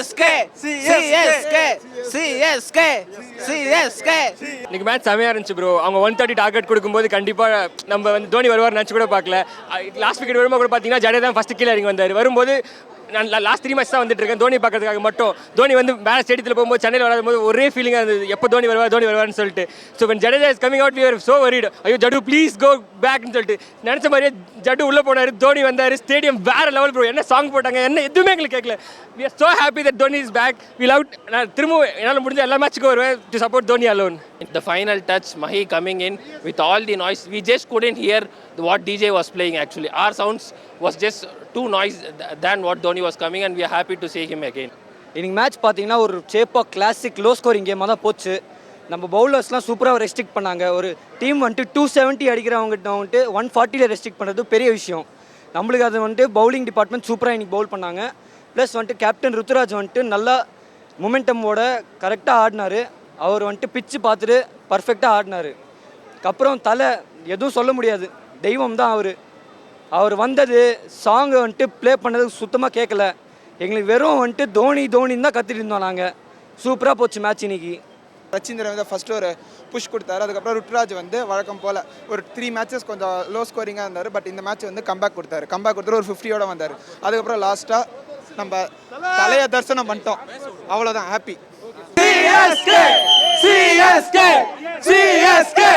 CSK CSK CSK CSK இன்னைக்கு match செமையாக இருந்துச்சு ப்ரோ அவங்க ஒன் தேர்ட்டி டார்கெட் கொடுக்கும்போது கண்டிப்பாக நம்ம வந்து தோனி வருவார் நினச்சி கூட பார்க்கல. லாஸ்ட் விக்கெட் வரும்போது கூட பார்த்தீங்கன்னா ஜடேஜா ஃபஸ்ட்டு கீழே இறங்கி வந்தார். வரும்போது நான் லாஸ்ட் த்ரீ மேட்ச் தான் வந்துட்டு இருக்கேன். தோனி பார்க்கறதுக்காக மட்டும். தோனி வந்து மேலே ஸ்டேடியத்தில் போகும்போது சென்னையில் வராது ஒரே ஃபீலிங்காக இருந்தது. எப்போ தோனி வருவா தோனி வருவான்னு சொல்லிட்டு. So when Jadeja is coming out we so so ஐயோ ஜடு ப்ளீஸ் கோ பேக்னு சொல்லிட்டு. நினச்ச மாதிரியே ஜடு உள்ளே போனார் தோனி வந்தார். ஸ்டேடியம் வேற லெவல் ப்ரோ என்ன சாங் போட்டாங்க என்ன எதுவுமே எங்களுக்கு கேட்கல we so happy happy Dhoni is back we love நான் திரும்ப என்னால் முடிஞ்ச எல்லா மேட்ச்சுக்கும் வருவேன் to support Dhoni alone the final touch Mahi coming in with all the noise we just couldn't hear what DJ was playing actually. Our sounds was just too noise than what Dhoni was coming and we are happy to see him again. இன்னைக்கு match பார்த்தீங்கன்னா ஒரு சேப்பாக classic low scoring கேமாக தான் போச்சு. நம்ம பவுலர்ஸ்லாம் சூப்பராக restrict பண்ணாங்க. ஒரு டீம் வந்துட்டு டூ செவன்ட்டி அடிக்கிறவங்ககிட்ட வந்துட்டு ஒன் ஃபார்ட்டியில் ரெஸ்ட்ரிக்ட் பண்ணுறது பெரிய விஷயம். நம்மளுக்கு அது வந்துட்டு பவுலிங் டிபார்ட்மெண்ட் சூப்பராக இன்றைக்கி பவுல் பண்ணாங்க. ப்ளஸ் வந்துட்டு கேப்டன் ருத்துராஜ் வந்துட்டு நல்லா மொமெண்டமோட கரெக்டாக ஆடினார். அவர் வந்துட்டு பிச்சு பார்த்துட்டு பர்ஃபெக்டாக ஆடினார். அப்புறம் தலை எதுவும் சொல்ல முடியாது. தெய்வம் தான் அவர். அவர் வந்தது சாங்கை வந்துட்டு ப்ளே பண்ணது சுத்தமாக கேட்கல எங்களுக்கு வெறும் வந்துட்டு தோனி தோனின்னு தான் கத்திட்டு இருந்தோம் நாங்கள் சூப்பராக போச்சு மேட்ச் இன்னைக்கு. ரச்சிந்திரன் வந்து ஃபஸ்ட்டு ஒரு புஷ் கொடுத்தாரு. அதுக்கப்புறம் ருட்ராஜ் வந்து வழக்கம் போல் ஒரு த்ரீ மேட்சஸ் கொஞ்சம் லோ ஸ்கோரிங்காக இருந்தார். பட் இந்த மேட்ச் வந்து கம்பேக் கொடுத்தாரு. கம்பேக் கொடுத்துட்டு ஒரு ஃபிஃப்டியோட வந்தார். அதுக்கப்புறம் லாஸ்ட்டாக நம்ம தலையை தரிசனம் பண்ணிட்டோம். அவ்வளோதான் happy CSK CSK CSK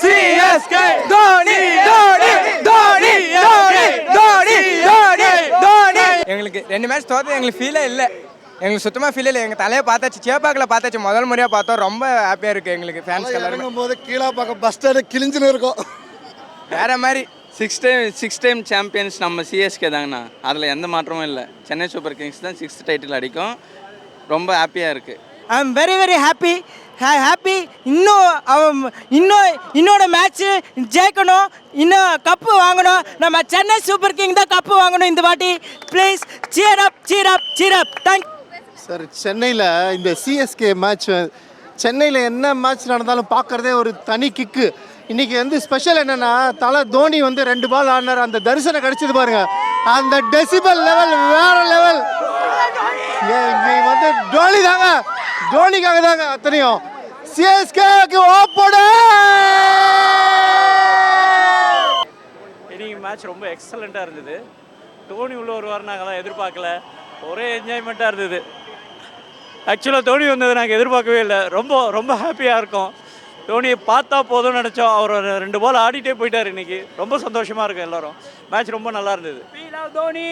CSK Dhoni Dhoni Dhoni Dhoni Dhoni Dhoni எங்களுக்கு ரெண்டு மேட்ச் தோற்றது எங்களுக்கு ஃபீலே இல்லை. எங்களுக்கு சுத்தமாக ஃபீல் இல்லை. எங்கள் தலையை பார்த்தாச்சு சேப்பாக்கில் பார்த்தாச்சு. முதல் முறையாக பார்த்தோம். ரொம்ப ஹாப்பியாக இருக்குது எங்களுக்கு ஃபேன்ஸ் எல்லாருமே. இறங்கும் போது கீழே பக்கம் பஸ் ஸ்டாண்டு கிழிஞ்சுன்னு இருக்கும். வேற மாதிரி. Six time six time champions நம்ம சிஎஸ்கே தாங்கண்ணா. அதில் எந்த மாற்றமும் இல்லை. சென்னை சூப்பர் கிங்ஸ் தான் சிக்ஸ்த் டைட்டில் அடிக்கும். ரொம்ப ஹாப்பியாக இருக்குது I am very very happy happy இன்னும் அவன் இன்னும் இன்னோட மேட்ச்சு ஜெயிக்கணும். இன்னும் கப்பு வாங்கணும். நம்ம சென்னை சூப்பர் கிங் தான் கப்பு வாங்கணும் இந்த வாட்டி. ப்ளீஸ் சீர் அப் சீர் அப் சீர் அப் தேங்க் சார் சென்னையில் இந்த சிஎஸ்கே மேட்ச் சென்னையில் என்ன மேட்ச் நடந்தாலும் பார்க்குறதே ஒரு தனி கிக்கு இன்னைக்கு வந்து ஸ்பெஷல் என்னென்னா தலை தோனி வந்து ரெண்டு பால் ஆடினார். அந்த தரிசனம் கிடைச்சது பாருங்கள் அந்த டெசிபல் லெவல் வேற லெவல் வந்து தோனி தாங்க தோனிக்காக தாங்க அத்தனையும். சிஎஸ்கேக்கு ஓப்போட இன்னைக்கு மேட்ச் ரொம்ப எக்ஸலண்ட்டாக இருந்தது. தோனி உள்ள வருவார் நாங்களாம் எதிர்பார்க்கல. ஒரே என்ஜாய்மெண்ட்டாக இருந்தது. ஆக்சுவலாக தோனி வந்தது நாங்கள் எதிர்பார்க்கவே இல்லை. ரொம்ப ரொம்ப ஹாப்பியாக இருக்கோம். தோனியை பார்த்தா போதும்னு நினச்சோம். அவர் ரெண்டு பால் ஆடிட்டே போயிட்டார் இன்னைக்கு. ரொம்ப சந்தோஷமாக இருக்கும் எல்லாரும். மேட்ச் ரொம்ப நல்லா இருந்தது. தோனி!